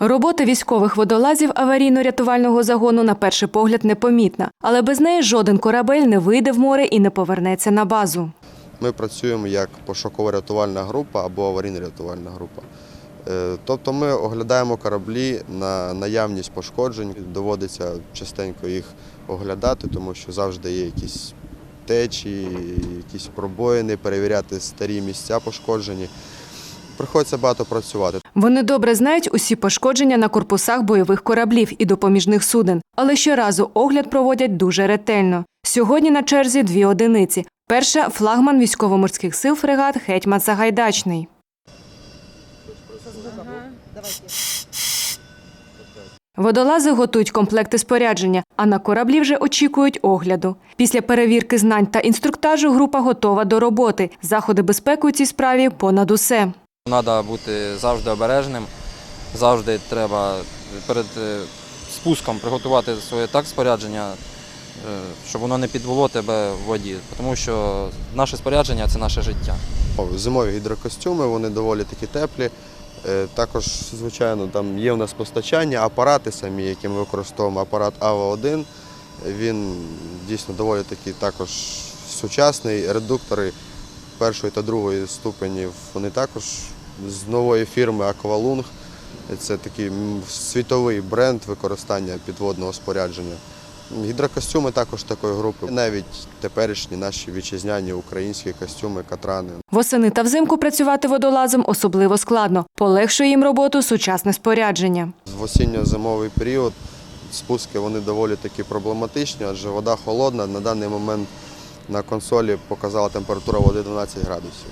Робота військових водолазів аварійно-рятувального загону на перший погляд непомітна, але без неї жоден корабель не вийде в море і не повернеться на базу. Ми працюємо як пошуково-рятувальна група або аварійно-рятувальна група. Е, Тобто ми оглядаємо кораблі на наявність пошкоджень. Доводиться частенько їх оглядати, тому що завжди є якісь течії, якісь пробоїни, перевіряти старі місця пошкоджені. Приходиться багато працювати. Вони добре знають усі пошкодження на корпусах бойових кораблів і допоміжних суден, але щоразу огляд проводять дуже ретельно. Сьогодні на черзі дві одиниці. Перша флагман військово-морських сил фрегат Гетьман Сагайдачний. Водолази готують комплекти спорядження, а на кораблі вже очікують огляду. Після перевірки знань та інструктажу група готова до роботи. Заходи безпеки у цій справі понад усе. Треба бути завжди обережним, завжди треба перед е, спуском приготувати своє так спорядження, е, щоб воно не підвело тебе в воді. Тому що наше спорядження це наше життя. Зимові гідрокостюми, вони доволі такі теплі. Е, Також, звичайно, там є в нас постачання, апарати самі, які ми використовуємо. Апарат АВА-1, він дійсно доволі такий також сучасний. Редуктори першої та другої ступенів, вони також з нової фірми Аквалунг. Це такий світовий бренд використання підводного спорядження. Гідрокостюми також такої групи. Навіть теперішні наші вітчизняні українські костюми, катрани. Восени та взимку працювати водолазом особливо складно. Полегшує їм роботу сучасне спорядження. В осінньо-зимовий період спуски вони доволі такі проблематичні, адже вода холодна. На даний момент на консолі показала температура води 12 градусів.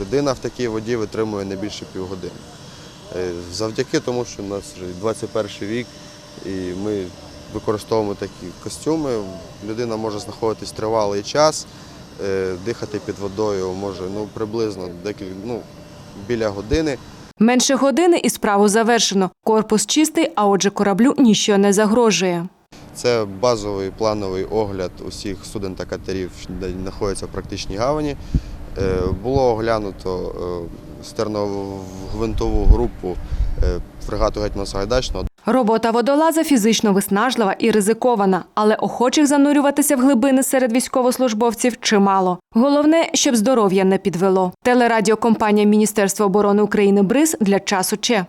Людина в такій воді витримує не більше півгодини. Е, Завдяки тому, що у нас 21 вік і ми використовуємо такі костюми, людина може знаходитись тривалий час, е, дихати під водою може ну, приблизно декілька, ну, біля години. Менше години і справу завершено. Корпус чистий, а отже кораблю ніщо не загрожує. Це базовий плановий огляд усіх суден та катерів, де знаходяться в практичній гавані. Е, Було оглянуто е, стерновинтову групу е, фрегату Гетьмана Сагайдачного. Робота водолаза фізично виснажлива і ризикована, але охочих занурюватися в глибини серед військовослужбовців чимало. Головне, щоб здоров'я не підвело. Телерадіокомпанія Міністерства оборони України БРИЗ для часу Че.